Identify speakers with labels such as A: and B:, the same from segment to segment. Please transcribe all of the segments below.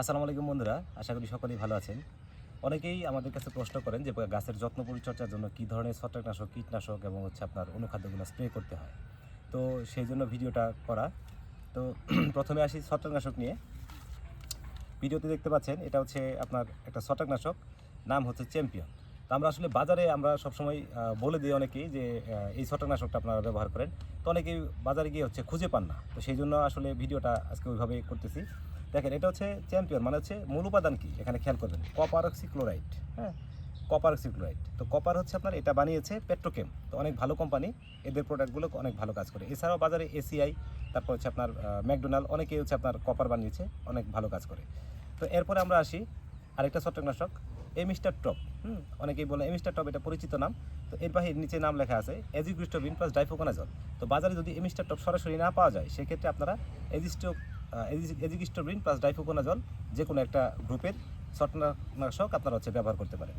A: আসসালামু আলাইকুম বন্ধুরা, আশা করি সকলেই ভালো আছেন। অনেকেই আমাদের কাছে প্রশ্ন করেন যে গাছের যত্ন পরিচর্যার জন্য কী ধরনের ছত্রাকনাশক, কীটনাশক এবং হচ্ছে আপনার অনুখাদ্যগুলো স্প্রে করতে হয়। তো সেই জন্য ভিডিওটা করা। তো প্রথমে আসি ছত্রাকনাশক নিয়ে। ভিডিওতে দেখতে পাচ্ছেন, এটা হচ্ছে আপনার একটা ছত্রাকনাশক, নাম হচ্ছে চ্যাম্পিয়ন। তো আমরা আসলে বাজারে আমরা সবসময় বলে দিই অনেকেই যে এই ছত্রাকনাশকটা আপনারা ব্যবহার করেন। তো অনেকেই বাজারে গিয়ে হচ্ছে খুঁজে পান না। তো সেই জন্য আসলে ভিডিওটা আজকে ওইভাবে করতেছি। দেখেন, এটা হচ্ছে চ্যাম্পিয়ন মানে হচ্ছে মূল উপাদান কি? এখানে খেয়াল করবেন, কপার অক্সিক্লোরাইড হ্যাঁ? Copper oxychloride. তো কপার হচ্ছে আপনার, এটা বানিয়েছে পেট্রোকেম। তো অনেক ভালো কোম্পানি, এদের প্রোডাক্টগুলো অনেক ভালো কাজ করে। এছাড়াও বাজারে এসিআই, তারপর হচ্ছে আপনার ম্যাকডোনাল্ড, অনেকেই হচ্ছে আপনার কপার বানিয়েছে, অনেক ভালো কাজ করে। তো এরপরে আমরা আসি আরেকটা ছত্রাকনাশক এমিস্টার টপ। হুম, অনেকেই বলে এমিস্টার টপ এটা পরিচিত নাম। তো এর বাহির নিচে নাম লেখা আছে, এজিগ্রিস্টোবিন প্লাস ডাইফোকোনাজল। তো বাজারে যদি এমিস্টার টপ সরাসরি না পাওয়া যায়, সেক্ষেত্রে আপনারা এজিস্টো এজিগ্রিস্টোবিন প্লাস ডাইফোকোনাজল যে কোনো একটা গ্রুপের ছত্রাকনাশক আপনারা হচ্ছে ব্যবহার করতে পারেন।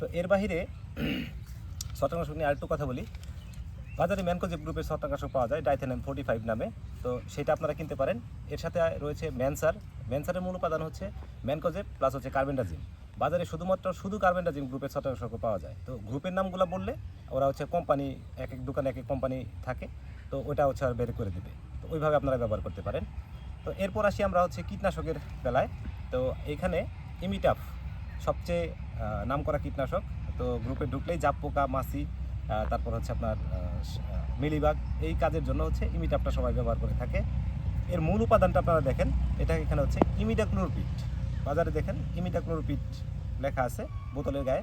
A: তো এর বাহিরে ছত্রাকনাশক নিয়ে আরেকটু কথা বলি। বাজারে ম্যানকোজেব গ্রুপের ছত্রাকনাশক পাওয়া যায় ডাইথেনেম ফোর্টি ফাইভ নামে। তো সেটা আপনারা কিনতে পারেন। এর সাথে রয়েছে ম্যানসার। ম্যানসারের মূল উপাদান হচ্ছে ম্যানকোজেব প্লাস হচ্ছে কার্বেন্ডাজিম বাজারে শুধুমাত্র শুধু কার্বেন্ডাজিম গ্রুপের ছত্রাকনাশক পাওয়া যায়। তো গ্রুপের নামগুলো বললে ওরা হচ্ছে কোম্পানি এক এক দোকানে এক এক কোম্পানি থাকে তো ওটা হচ্ছে আর বের করে দেবে। তো ওইভাবে আপনারা ব্যবহার করতে পারেন। তো এরপর আসি আমরা হচ্ছে কীটনাশকের বেলায়। তো এখানে ইমিটাফ সবচেয়ে আহ, নামকরা কীটনাশক। তো গ্রুপে ঢুকলেই জাপ পোকা মাছি তারপর হচ্ছে আপনার মিলিবাগ এই কাজের জন্য হচ্ছে ইমিটাপটা সবাই ব্যবহার করে থাকে। এর মূল উপাদানটা আপনারা দেখেন এটা এখানে হচ্ছে ইমিডাক্লোরপিট বাজারে দেখেন ইমিডাক্লোরপিট লেখা আছে বোতলের গায়ে।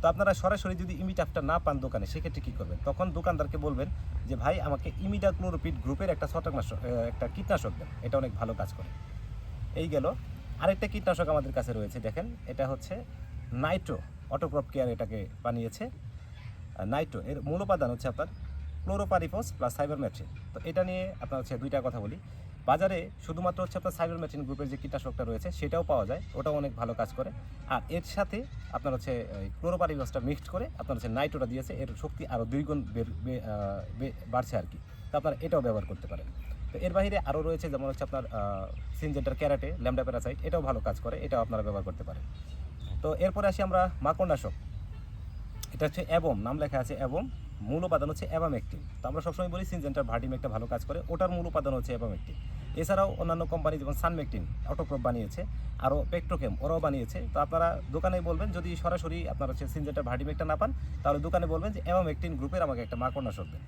A: তো আপনারা সরাসরি যদি ইমিটাপটা না পান দোকানে, সেক্ষেত্রে কী করবেন? তখন দোকানদারকে বলবেন যে, ভাই, আমাকে ইমিডাক্লোরপিট গ্রুপের একটা ছত্রাকনাশক একটা কীটনাশক দেন। এটা অনেক ভালো কাজ করে। এই গেল। আরেকটা কীটনাশক আমাদের কাছে রয়েছে, দেখেন। এটা হচ্ছে নাইট্রো অটোক্রপ কেয়ার এটাকে বানিয়েছে। নাইট্রো, এর মূল উপাদান হচ্ছে আপনার ক্লোরোপারিফস প্লাস সাইবার সাইবারমেট্রিন তো এটা নিয়ে আপনার হচ্ছে দুইটা কথা বলি। বাজারে শুধুমাত্র হচ্ছে আপনার সাইবারমেট্রিন গ্রুপের যে কীটনাশকটা রয়েছে সেটাও পাওয়া যায় ওটাও অনেক ভালো কাজ করে। আর এর সাথে আপনার হচ্ছে ক্লোরোপারিফসটা মিক্সড করে আপনার হচ্ছে নাইট্রোটা দিয়েছে এর শক্তি আরও দুই গুণ বের- বে- আহ, বে- বাড়ছে আর কি। তো আপনারা এটাও ব্যবহার করতে পারেন। তো এর বাইরে আরও রয়েছে যেমন হচ্ছে আপনার সিনজেন্টার ক্যারাটে ল্যামডা প্যারাসাইট এটাও ভালো কাজ করে এটাও আপনারা ব্যবহার করতে পারেন। তো এরপরে আসি আমরা মাকড়নাশক। এটা হচ্ছে অ্যাবম নাম লেখা আছে অ্যাবম। মূল উপাদান হচ্ছে অ্যাবামেকটিন। তো আমরা সবসময় বলি সিনজেন্টার ভার্টিম একটা ভালো কাজ করে, ওটার মূল উপাদান হচ্ছে অ্যাবামেকটিন। এছাড়াও অন্যান্য কোম্পানি যেমন সানমেকটিন, অটোক্রপ বানিয়েছে, আরও পেট্রোকেম, ওরাও বানিয়েছে। তো আপনারা দোকানে বলবেন, যদি সরাসরি আপনার হচ্ছে সিনজেন্টার ভার্টিমেকটা না পান, তাহলে দোকানে বলবেন যে অ্যাবামেকটিন গ্রুপের আমাকে একটা মাকড়নাশক দেন।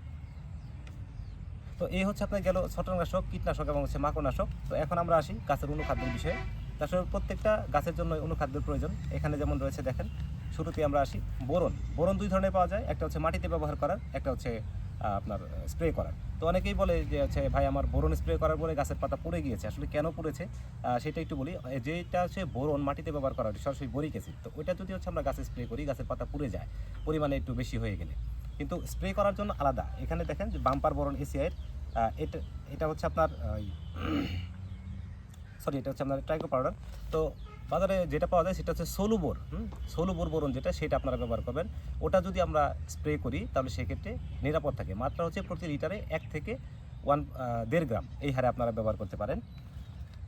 A: তো এই হচ্ছে আপনার গেল ছত্রাকনাশক, কীটনাশক এবং হচ্ছে মাকড়নাশক। তো এখন আমরা আসি গাছের অনুখাদ্যের বিষয়ে। তাছাড়া প্রত্যেকটা গাছের জন্য অনুখাদ্যের প্রয়োজন। এখানে যেমন রয়েছে দেখেন শুরুতে আমরা আসি। বোরন বোরন দুই ধরনের পাওয়া যায়। একটা হচ্ছে মাটিতে ব্যবহার করার, একটা হচ্ছে আপনার স্প্রে করার। তো অনেকেই বলে যে হচ্ছে, ভাই, আমার বোরন স্প্রে করার পরে গাছের পাতা পুড়ে গিয়েছে। আসলে কেন পুড়েছে? সেটা একটু বলি। যেটা হচ্ছে বোরন মাটিতে ব্যবহার করা সরাসরি বরিক অ্যাসিড তো ওইটা যদি হচ্ছে আমরা গাছে স্প্রে করি, গাছের পাতা পুড়ে যায়, পরিমাণে একটু বেশি হয়ে গেলে। কিন্তু স্প্রে করার জন্য আলাদা। এখানে দেখেন যে বাম্পার বোরন এসিআইয়ের এটা এটা হচ্ছে আপনার সরি এটা হচ্ছে আপনার ট্রাইকো পাউডার তো বাজারে যেটা পাওয়া যায় সেটা হচ্ছে সোলুবোর হুম? সোলুবোর বোরন যেটা, সেটা আপনারা ব্যবহার করবেন। ওটা যদি আমরা স্প্রে করি, তাহলে সেক্ষেত্রে নিরাপদ থাকে। মাত্রা হচ্ছে প্রতি লিটারে এক থেকে ওয়ান দেড় গ্রাম। এই হারে আপনারা ব্যবহার করতে পারেন।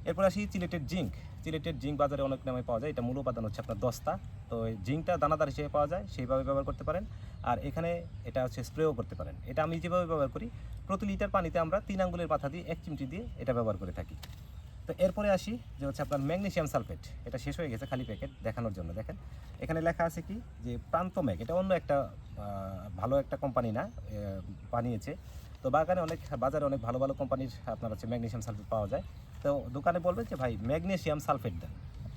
A: এরপর আসি চিলেটেড জিঙ্ক। চিলেটেড জিঙ্ক বাজারে অনেক নামে পাওয়া যায়। এটা মূল উপাদান হচ্ছে আপনার দস্তা। তো এই জিঙ্কটা দানাদার হিসেবে পাওয়া যায়, সেইভাবে ব্যবহার করতে পারেন। আর এখানে এটা হচ্ছে স্প্রেও করতে পারেন। এটা আমি যেভাবে ব্যবহার করি, প্রতি লিটার পানিতে আমরা তিন আঙ্গুলের পাতা দিয়ে এক চিমটি দিয়ে এটা ব্যবহার করে থাকি। তো এরপরে আসি যে হচ্ছে আপনার ম্যাগনেশিয়াম সালফেট। এটা শেষ হয়ে গেছে খালি প্যাকেট দেখানোর জন্য, দেখেন। এখানে লেখা আছে কি? যে প্রান্তম্যাগ এটা অন্য একটা ভালো একটা কোম্পানি না বানিয়েছে। তো বাগানে অনেক, বাজারে অনেক ভালো ভালো কোম্পানির আপনার হচ্ছে ম্যাগনেশিয়াম সালফেট পাওয়া যায়। তো দোকানে বলবেন যে, ভাই ম্যাগনেশিয়াম সালফেট দেন।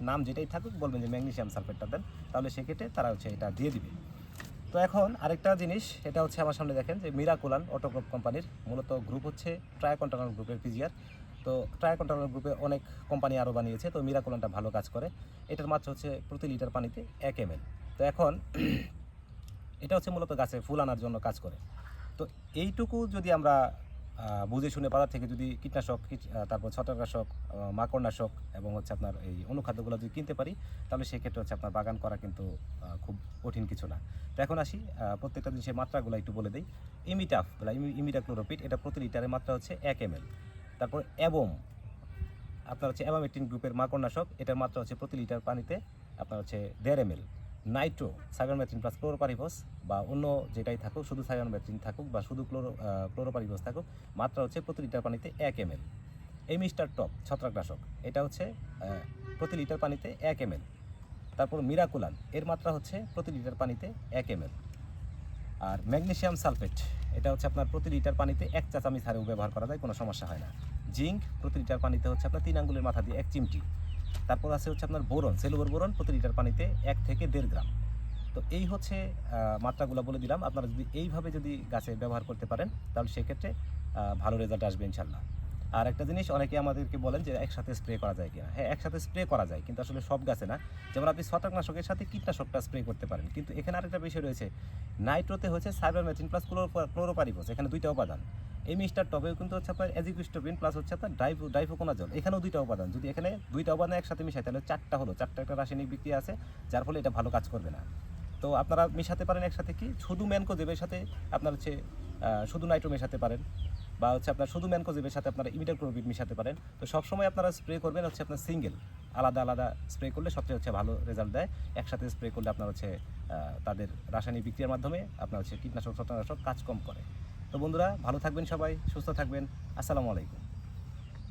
A: নাম যেটাই থাকুক বলবেন যে ম্যাগনেশিয়াম সালফেটটা দেন। তাহলে সেক্ষেত্রে তারা হচ্ছে এটা দিয়ে দিবে। তো এখন আরেকটা জিনিস এটা হচ্ছে আমার সামনে দেখেন যে মিরাকুলান অটো গ্রুপ কোম্পানির মূলত গ্রুপ হচ্ছে ট্রায়কন্টানাল গ্রুপের পিজিআর তো ট্রায়কন্টানাল গ্রুপে অনেক কোম্পানি আরও বানিয়েছে, তো মিরাকুলানটা ভালো কাজ করে। এটার মাত্র হচ্ছে প্রতি লিটার পানিতে এক এম তো এখন এটা হচ্ছে মূলত গাছে ফুল আনার জন্য কাজ করে। তো এইটুকু যদি আমরা বুঝে শুনে বাজার থেকে যদি কীটনাশক তারপর ছত্রাকনাশক মাকড়নাশক এবং হচ্ছে আপনার এই অনুখাদ্যগুলো যদি কিনতে পারি, তাহলে সেক্ষেত্রে হচ্ছে আপনার বাগান করা কিন্তু খুব কঠিন কিছু না। তো এখন আসি প্রত্যেকটা জিনিসের মাত্রাগুলো একটু বলে দিই। ইমিটাফ, বলা ইমিটাক্লোরোপিড এটা প্রতি লিটারের মাত্রা হচ্ছে এক এম তারপর অ্যাবম, আপনার হচ্ছে অ্যামামেটিন গ্রুপের মাকড়নাশক, এটার মাত্রা হচ্ছে প্রতি লিটার পানিতে আপনার হচ্ছে দেড় M nitro cypermethrin plus chlorpyrifos বা অন্য যেটাই থাকুক, শুধু সাইগারমেথ্রিন থাকুক বা শুধু ক্লোরো ক্লোরোপারিভস থাকুক, মাত্রা হচ্ছে প্রতি লিটার পানিতে এক এম এল এই মিস্টার টপ, ছত্রাকনাশক, এটা হচ্ছে প্রতি লিটার পানিতে এক এম তারপর মিরাকুলান, এর মাত্রা হচ্ছে প্রতি লিটার পানিতে এক এম আর ম্যাগনেসিয়াম সালফেট, এটা হচ্ছে আপনার প্রতি লিটার পানিতে এক চা চামচ হারেও ব্যবহার করা যায়, কোনো সমস্যা হয় না। জিঙ্ক, প্রতি লিটার পানিতে হচ্ছে আপনার তিন আঙ্গুলের মাথা দিয়ে এক চিমটি। তারপর আছে হচ্ছে আপনার বোরন সেলুবার বোরন প্রতি লিটার পানিতে এক থেকে দেড় গ্রাম। তো এই হচ্ছে মাত্রাগুলো বলে দিলাম। আপনারা যদি এইভাবে যদি গাছে ব্যবহার করতে পারেন, তাহলে সেক্ষেত্রে ভালো রেজাল্ট আসবে ইনশাল্লাহ আর একটা জিনিস, অনেকে আমাদেরকে বলেন যে একসাথে স্প্রে করা যায় কিনা। হ্যাঁ একসাথে স্প্রে করা যায়, কিন্তু আসলে সব গাছে না। যেমন আপনি ছত্রাকনাশকের সাথে কীটনাশকটা স্প্রে করতে পারেন। কিন্তু এখানে আরেকটা বিষয় রয়েছে, নাইট্রোতে হচ্ছে সাইবার সাইবারমেথিন প্লাস ক্লোরোপারিফোস এখানে দুইটা উপাদান। এই মিস্টার টবেও কিন্তু হচ্ছে আপনার এজিকুস্টোবিন প্লাস হচ্ছে আপনার ডাইফো ডাইফোকোনাজল। এখানেও দুইটা উপাদান। যদি এখানে দুইটা উপাদান একসাথে মিশাই তাহলে চারটা হলো। চারটা একটা রাসায়নিক বিক্রিয়া আছে, যার ফলে এটা ভালো কাজ করবে না। তো আপনারা মিশাতে পারেন একসাথে কি? শুধু ম্যানকোজেবের সাথে আপনার হচ্ছে শুধু নাইট্রো মেশাতে পারেন। বা হচ্ছে আপনার শুধু ম্যানকোজেবের সাথে আপনারা ইমিডাক্লোরবিড মিশাতে পারেন। তো সবসময় আপনারা স্প্রে করবেন হচ্ছে আপনার সিঙ্গেল আলাদা আলাদা স্প্রে করলে সবচেয়ে হচ্ছে ভালো রেজাল্ট দেয়। একসাথে স্প্রে করলে আপনার হচ্ছে তাদের রাসায়নিক বিক্রিয়ার মাধ্যমে আপনার হচ্ছে কীটনাশক, ছত্রাকনাশক কাজ কম করে। তো বন্ধুরা ভালো থাকবেন সবাই সুস্থ থাকবেন। আসসালামু আলাইকুম।